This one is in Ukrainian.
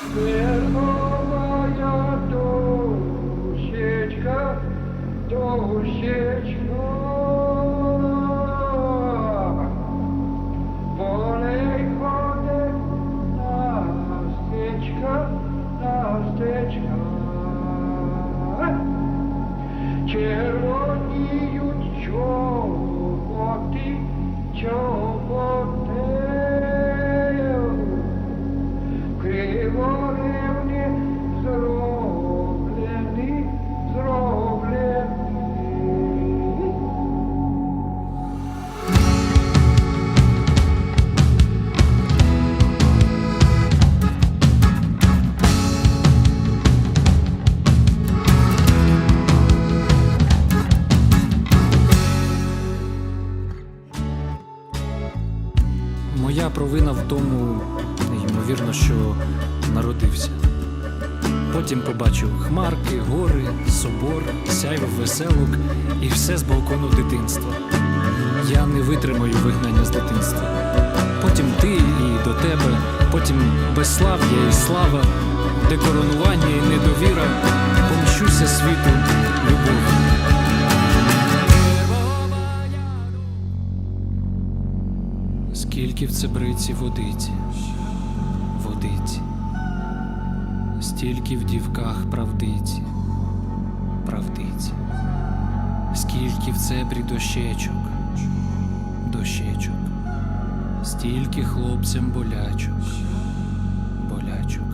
Верховая дощечка, дощечка. Полей ходить Настечка, Настечка. Червоніють чоботи, Моя провина в тому, ймовірно, що народився. Потім побачив хмарки, гори, собор, сяйво веселок і все з балкону дитинства. Я не витримаю вигнання з дитинства. Потім ти і до тебе, потім безслав'я і слава, де коронування і недовіра, помщуся світу Скільки в цебриці водиці, водиці, стільки в дівках правдиці, правдиці, скільки в цебрі дощечок, дощечок, стільки хлопцям болячок, болячок,